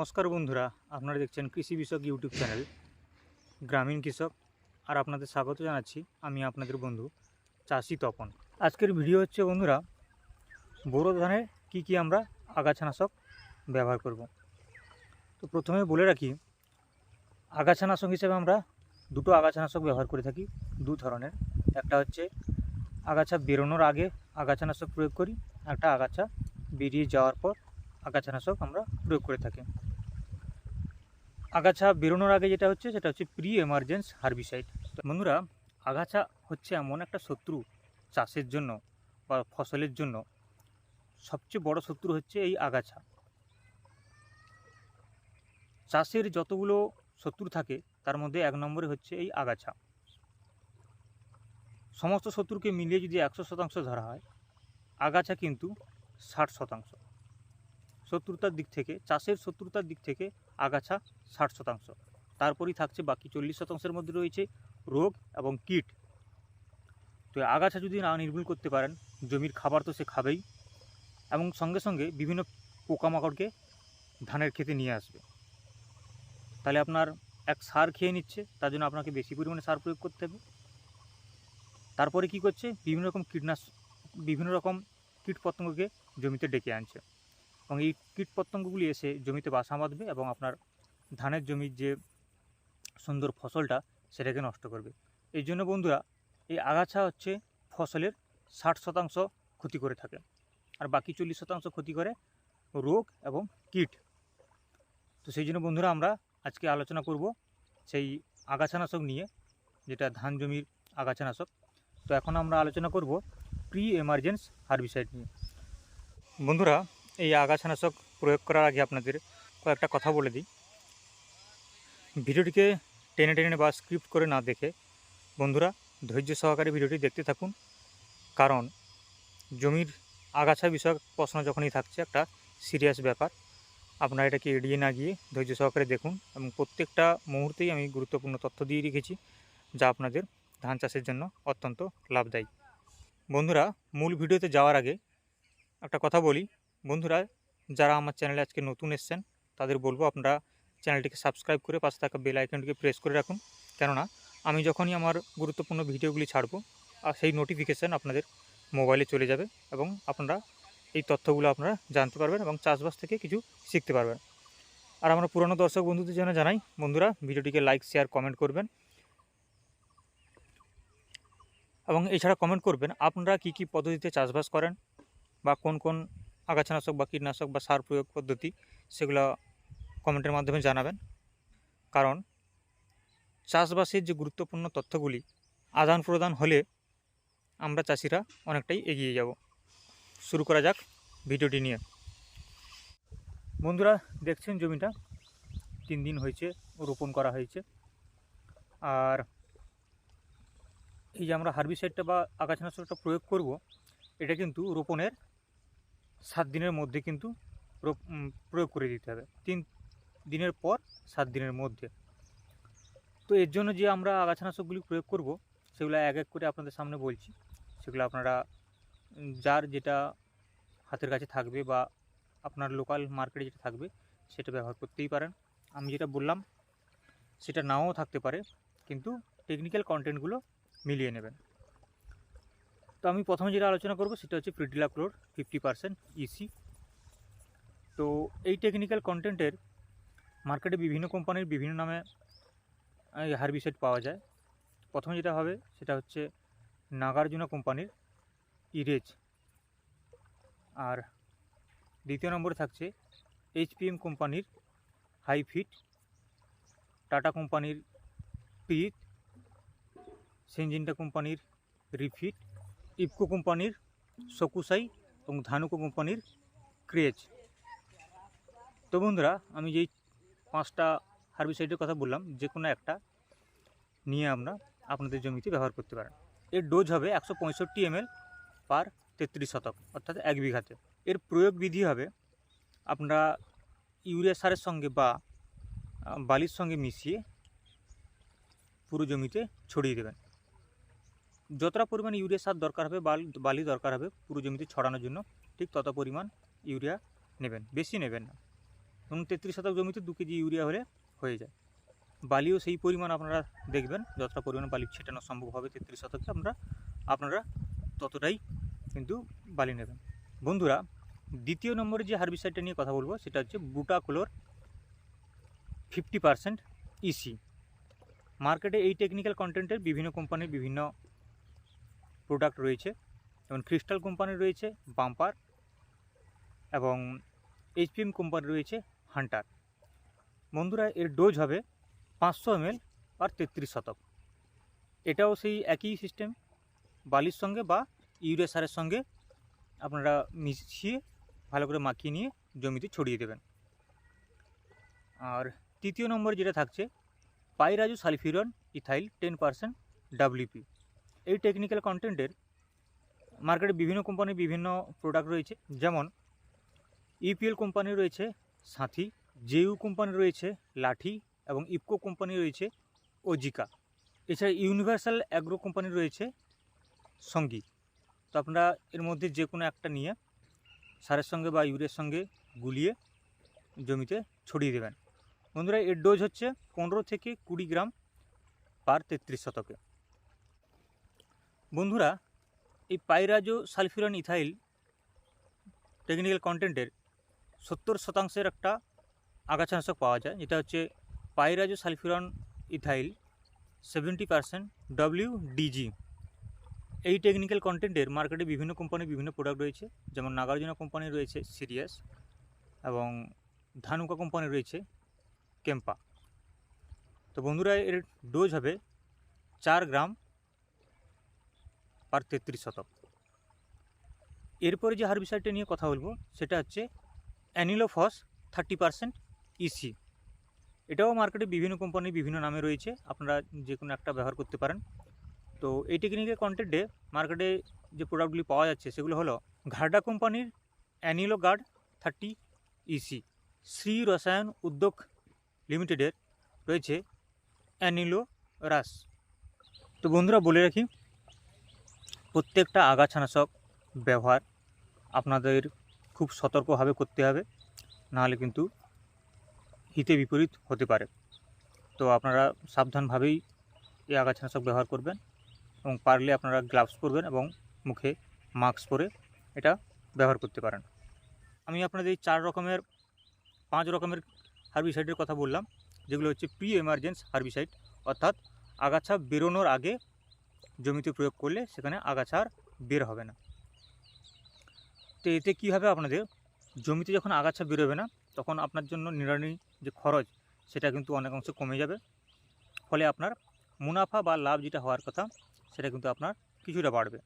নমস্কার বন্ধুরা, আপনারা দেখছেন কৃষি বিষয়ক ইউটিউব চ্যানেল, গ্রামীণ কৃষক, আর আপনাদের স্বাগত জানাচ্ছি আমি আপনাদের বন্ধু চাষি তপন। আজকের ভিডিও হচ্ছে বন্ধুরা, বোরো ধানে কী কী আমরা আগাছানাশক ব্যবহার করব। তো প্রথমে বলে রাখি, আগাছানাশক হিসেবে আমরা দুটো আগাছানাশক ব্যবহার করে থাকি, দু ধরনের। একটা হচ্ছে আগাছা বেরোনোর আগে আগাছানাশক প্রয়োগ করি, একটা আগাছা বেরিয়ে যাওয়ার পর আগাছানাশক আমরা প্রয়োগ করে থাকি। আগাছা বেরোনোর আগে যেটা হচ্ছে, সেটা হচ্ছে প্রি এমার্জেন্স হার্বিসাইড বন্ধুরা, আগাছা হচ্ছে এমন একটা শত্রু চাষের জন্য বা ফসলের জন্য সবচেয়ে বড় শত্রু হচ্ছে এই আগাছা। চাষের যতগুলো শত্রু থাকে, তার মধ্যে এক নম্বরে হচ্ছে এই আগাছা। সমস্ত শত্রুকে মিলিয়ে যদি একশো শতাংশ ধরা হয়, আগাছা কিন্তু ষাট শতাংশ। শত্রুতার দিক থেকে, চাষের শত্রুতার দিক থেকে আগাছা ষাট শতাংশ। তারপরেই থাকছে বাকি চল্লিশ শতাংশের মধ্যে রয়েছে রোগ এবং কীট। তো আগাছা যদি না নির্মূল করতে পারেন, জমির খাবার তো সে খাবেই এবং সঙ্গে সঙ্গে বিভিন্ন পোকামাকড়কে ধানের খেতে নিয়ে আসবে। তাহলে আপনার এক সার খেয়ে নিচ্ছে, তার জন্য আপনাকে বেশি পরিমাণে সার প্রয়োগ করতে হবে। তারপরে কি করছে? বিভিন্ন রকম কীটনাশক বিভিন্ন রকম কীটপতঙ্গকে জমিতে ডেকে আনছে। এবং এই কীটপতঙ্গগুলি এসে জমিতে বাসা বাঁধবে এবং আপনার ধানের জমির যে সুন্দর ফসলটা, সেটাকে নষ্ট করবে। এই জন্য বন্ধুরা, এই আগাছা হচ্ছে ফসলের ষাট শতাংশ ক্ষতি করে থাকে। আর বাকি চল্লিশ শতাংশ ক্ষতি করে রোগ এবং কীট। তো সেই জন্য বন্ধুরা, আমরা আজকে আলোচনা করব সেই আগাছানাশক নিয়ে, যেটা ধান জমির আগাছানাশক। তো এখন আমরা আলোচনা করব প্রি এমার্জেন্স হার্বিসাইড নিয়ে। বন্ধুরা এই আগাছানাশক প্রয়োগ করার আগে আপনাদের কয়েকটা কথা বলে দিই। ভিডিওটিকে টেনে টেনে বা স্ক্রিপ্ট করে না দেখে বন্ধুরা ধৈর্য সহকারে ভিডিওটি দেখতে থাকুন। কারণ জমির আগাছা বিষয়ক প্রশ্ন যখনই থাকছে একটা সিরিয়াস ব্যাপার, আপনারা এটাকে এড়িয়ে না গিয়ে ধৈর্য সহকারে দেখুন এবং প্রত্যেকটা মুহূর্তেই আমি গুরুত্বপূর্ণ তথ্য দিয়ে রেখেছি যা আপনাদের ধান চাষের জন্য অত্যন্ত লাভদায়ী বন্ধুরা, মূল ভিডিওতে যাওয়ার আগে একটা কথা বলি। বন্ধুরা, যারা আমার চ্যানেলে আজকে নতুন এসছেন, তাদের বলব আপনারা চ্যানেলটিকে সাবস্ক্রাইব করে পাশে থাকা বেল আইকনটিকে প্রেস করে রাখুন। কেননা, আমি যখনই আমার গুরুত্বপূর্ণ ভিডিওগুলি ছাড়বো আর সেই নোটিফিকেশান আপনাদের মোবাইলে চলে যাবে এবং আপনারা এই তথ্যগুলো আপনারা জানতে পারবেন এবং চাষবাস থেকে কিছু শিখতে পারবেন। আর আমরা পুরনো দর্শক বন্ধুদের জন্য জানাই, বন্ধুরা, ভিডিওটিকে লাইক, শেয়ার, কমেন্ট করবেন। এবং এছাড়া কমেন্ট করবেন, আপনারা কি কি পদ্ধতিতে চাষবাস করেন বা কোন কোন আগাছানাশক বা কীটনাশক বা সার প্রয়োগ পদ্ধতি সেগুলো কমেন্টের মাধ্যমে জানাবেন। কারণ চাষবাসের যে গুরুত্বপূর্ণ তথ্যগুলি আদান প্রদান হলে আমরা চাষিরা অনেকটাই এগিয়ে যাব। শুরু করা যাক ভিডিওটি নিয়ে। বন্ধুরা, দেখছেন জমিটা? তিন দিন হয়েছে, রোপণ করা হয়েছে। আর এই যে আমরা হার্বিসাইডটা বা আগাছানাশকটা প্রয়োগ করব, এটা কিন্তু রোপণের সাত দিনের মধ্যে কিন্তু প্রয়োগ করে দিতে হবে। তিন দিনের পর সাত দিনের মধ্যে। তো এর জন্য যে আমরা আগাছানাশকগুলি প্রয়োগ করব, সেগুলো এক এক করে আপনাদের সামনে বলছি। সেগুলো আপনারা যার যেটা হাতের কাছে থাকবে বা আপনার লোকাল মার্কেটে যেটা থাকবে, সেটা ব্যবহার করতেই পারেন। আমি যেটা বললাম, সেটা নাও থাকতে পারে, কিন্তু টেকনিক্যাল কন্টেন্টগুলো মিলিয়ে নেবেন। তো আমি প্রথমে যেটা আলোচনা করব, সেটা হচ্ছে pretilachlor fifty percent EC তো এই টেকনিক্যাল কন্টেন্টের মার্কেটে বিভিন্ন কোম্পানির বিভিন্ন নামে হার্বিসাইড পাওয়া যায়। প্রথমে যেটা হবে, সেটা হচ্ছে নাগার্জুনা কোম্পানির ইরেজ আর দ্বিতীয় নম্বরে থাকছে এইচপিএম কোম্পানির হাইফিট টাটা কোম্পানির পিট সেনজিন্টা কোম্পানির রিফিট ইফকো কোম্পানির সকুসাই এবং ধানুকো কোম্পানির ক্রেজ। তো বন্ধুরা, আমি যেই পাঁচটা হার্বিসাইডের কথা বললাম, যে কোনো একটা নিয়ে আমরা আপনাদের জমিতে ব্যবহার করতে পারেন। এর ডোজ হবে একশো পঁয়ষট্টি এমএল পার তেত্রিশ শতক, অর্থাৎ এক বিঘাতে। এর প্রয়োগ বিধি হবে আপনারা ইউরিয়া সারের সঙ্গে বা বালির সঙ্গে মিশিয়ে পুরো জমিতে ছড়িয়ে দেবেন। যতটা পরিমাণ ইউরিয়া সার দরকার হবে, বালি দরকার হবে পুরো জমিতে ছড়ানোর জন্য, ঠিক তত পরিমাণ ইউরিয়া নেবেন, বেশি নেবেন না। ধরুন তেত্রিশ শতক জমিতে দু কেজি ইউরিয়া হলে হয়ে যায়। বালিও সেই পরিমাণ আপনারা দেখবেন, যতটা পরিমাণ বালি ছেটানো সম্ভব হবে তেত্রিশ শতকে আমরা, আপনারা ততটাই কিন্তু বালি নেবেন। বন্ধুরা, দ্বিতীয় নম্বরে যে হার্বিসাইডটা নিয়ে কথা বলব, সেটা হচ্ছে বুটাক্লোর ফিফটি পারসেন্ট ইসি মার্কেটে এই টেকনিক্যাল কন্টেন্টের বিভিন্ন কোম্পানির বিভিন্ন প্রোডাক্ট রয়েছে, যেমন ক্রিস্টাল কোম্পানি রয়েছে বাম্পার এবং এইচপিএম কোম্পানি রয়েছে হান্টার বন্ধুরা, এর ডোজ হবে পাঁচশো এমএল আর তেত্রিশ শতক। এটাও সেই একই সিস্টেম বালির সঙ্গে বা ইউরিয়া সারের সঙ্গে আপনারা মিশিয়ে ভালো করে মাখিয়ে নিয়ে জমিতে ছড়িয়ে দেবেন। আর তৃতীয় নম্বর যেটা থাকছে, pyrazosulfuron ethyl ten percent WP এই টেকনিক্যাল কন্টেন্টের মার্কেটে বিভিন্ন কোম্পানির বিভিন্ন প্রোডাক্ট রয়েছে। যেমন ইপিএল কোম্পানি রয়েছে সাথী জেইউ কোম্পানি রয়েছে লাঠি এবং ইপকো কোম্পানি রয়েছে ওজিকা এছাড়া ইউনিভার্সাল অ্যাগ্রো কোম্পানি রয়েছে সঙ্গী তো আপনারা এর মধ্যে যে কোনো একটা নিয়ে সারের সঙ্গে বা ইউরিয়ার সঙ্গে গুলিয়ে জমিতে ছড়িয়ে দেবেন। বন্ধুরা, এর ডোজ হচ্ছে পনেরো থেকে কুড়ি গ্রাম পার তেত্রিশ শতকে। বন্ধুরা, এই পাইরাজো সালফিউরান ইথাইল টেকনিক্যাল কন্টেন্টের সত্তর শতাংশের একটা আগাছানাশক পাওয়া যায়, যেটা হচ্ছে pyrazosulfuron ethyl seventy percent W DG এই টেকনিক্যাল কন্টেন্টের মার্কেটে বিভিন্ন কোম্পানির বিভিন্ন প্রোডাক্ট রয়েছে, যেমন নাগার্জুনা কোম্পানি রয়েছে সিরিয়াস এবং ধানুকা কোম্পানি রয়েছে কেম্পা। তো বন্ধুরা, এর ডোজ হবে চার গ্রাম পার তেত্রিশ শতক। এরপরে যে হার্বিসাইডটা নিয়ে কথা বলব, সেটা হচ্ছে অ্যানিলোফস থার্টি পারসেন্ট ইসি এটাও মার্কেটে বিভিন্ন কোম্পানির বিভিন্ন নামে রয়েছে, আপনারা যে কোনো একটা ব্যবহার করতে পারেন। তো এই টেকনিকের কন্টেন্টে মার্কেটে যে প্রোডাক্টগুলি পাওয়া যাচ্ছে, সেগুলো হলো ঘাডা কোম্পানির anilo guard thirty EC Shri Rasayan Udyog লিমিটেডের রয়েছে অ্যানিলো রাস। তো বন্ধুরা, বলে রাখি প্রত্যেকটা আগাছানাশক ব্যবহার আপনাদের খুব সতর্কভাবে করতে হবে, নাহলে কিন্তু হিতে বিপরীত হতে পারে। তো আপনারা সাবধানভাবেই এই আগাছানাশক ব্যবহার করবেন এবং পারলে আপনারা গ্লাভস পরবেন এবং মুখে মাস্ক পরে এটা ব্যবহার করতে পারেন। আমি আপনাদের চার রকমের, পাঁচ রকমের হার্বিসাইডের কথা বললাম, যেগুলো হচ্ছে প্রি এমার্জেন্স হার্বিসাইড, অর্থাৎ আগাছা বেরোনোর আগে জমিতে প্রয়োগ করলে সেখানে আগাছা আর বের হবে না। তো এতে কী হবে আপনাদের? জমিতে যখন আগাছা বেরোবে না, তখন আপনার জন্য নিড়ানি যে খরচ, সেটা কিন্তু অনেক অংশে কমে যাবে। ফলে আপনার মুনাফা বা লাভ যেটা হওয়ার কথা, সেটা কিন্তু আপনার কিছুটা বাড়বে।